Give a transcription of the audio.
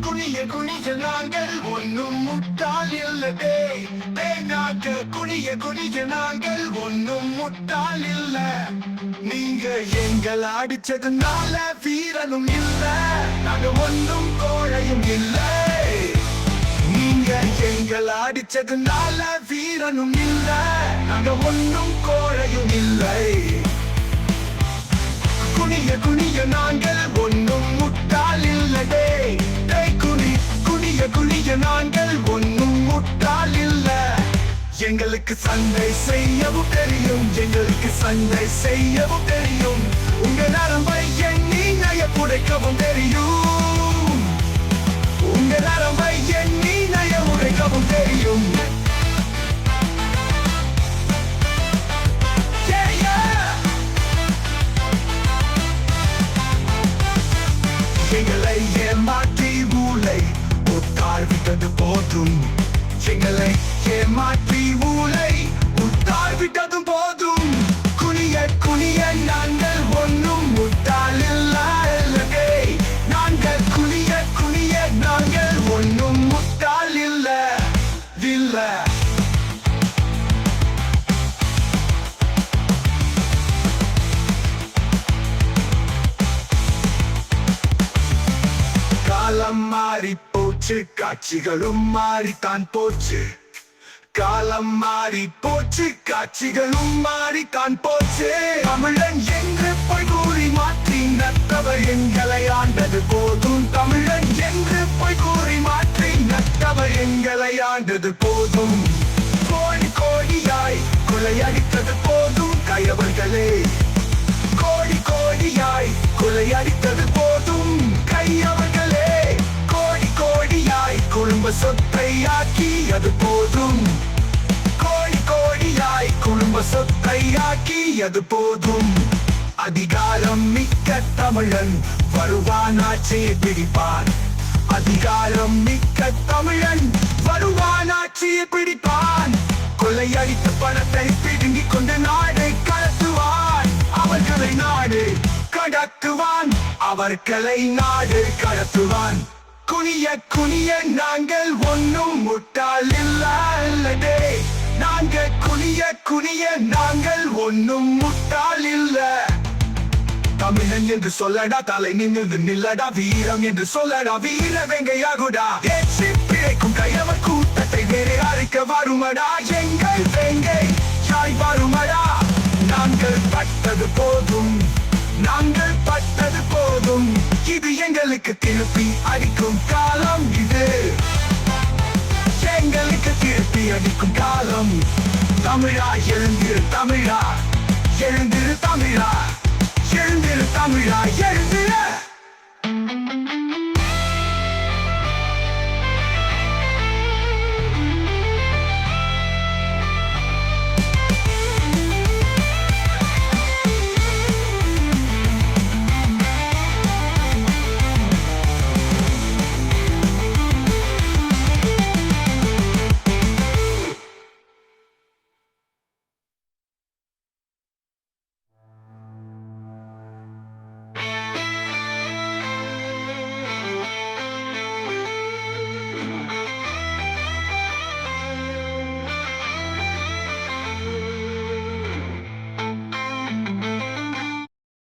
குனிய குனிய நாங்கள் ஒன்னும் முட்டாள் இல்லதே தேங்காக்க குனிய குனிய நாங்கள் ஒன்னும் முட்டாள் இல்ல. நீங்க எங்கள் அடிச்சதுனால வீரனும் இல்ல. நாங்க ஒன்னும் கோழையும் இல்லை. நீங்க எங்கள் அடிச்சதுனால வீரனும் இல்ல. நாங்க ஒன்னும் கோழையும் இல்லை. நாங்கள் ஒன்னும் முட்டால் இல்லடே டேய் குனி குனிய குனிய நாங்கள் ஒன்னும் முட்டால் இல்ல. எங்களுக்கு சண்டை செய்யவும் தெரியும் எங்களுக்கு சண்டை செய்யவும் தெரியும். உங்க நரம்பை எங்க உத்தாழ்விட்டது போதும். எங்களை ஏமாற்றி ஊலை உத்தாழ்விட்டதும் போதும். குனிய குனிய நாங்கள் ஒன்னும் முட்டாளில்லை நாங்கள் குனிய குனிய நாங்கள் ஒன்றும் முட்டாள் இல்ல. இல்ல காலம் மாறி போச்சு. காட்சிகளும் மாறித்தான் போச்சு. காலம் மாறி போச்சு. காட்சிகளும் மாறித்தான் போச்சு. தமிழன் என்று பொய் கூறி மாற்றி நத்தவர் எங்களை ஆண்டது போதும். தமிழன் என்று பொய் கூறி மாற்றி நத்தவர் எங்களை ஆண்டது போதும். கோடி கோடியாய் கொலையடித்தது போதும். கயவர்களே குடும்ப சொத்தை ஆக்கி அது போதும். கோடி கோடியாய் குடும்ப சொத்தை ஆக்கி அது போதும். அதிகாரம் மிக்க தமிழன் வருவான் ஆட்சியை பிடிப்பான். அதிகாரம் மிக்க தமிழன் வருவான் ஆட்சியை பிடிப்பான் கொள்ளையடித்த பணத்தை பிடுங்கி கொண்டு நாடை கடத்துவான். அவர்களை நாடு கடத்துவான். அவர்களை நாடு கடத்துவான். குனிய குனிய நாங்கள் ஒன்னும் முட்டாள் இல்லடே நாங்கள் குனிய குனிய நாங்கள் ஒன்னும் முட்டாள் இல்ல. தமிழன் என்று சொல்லடா தலை நின்று நில்லடா வீரம் என்று சொல்லடா வீர வெங்கையாகுடா. ஏற்றி பிழைக்கும் கையவர் கூட்டத்தை வேறே அழைக்க வருமடா. எங்கள் வெங்கை யாய் வருமடா. நாங்கள் பட்டது போதும். செங்கலுக்கு திருப்பி அடிக்கும் காலம் இது. செங்கலுக்கு திருப்பி அடிக்கும் காலம். தமிழா எழுந்திரு தமிழா. எழுந்திரு தமிழா. எழுந்திரு தமிழா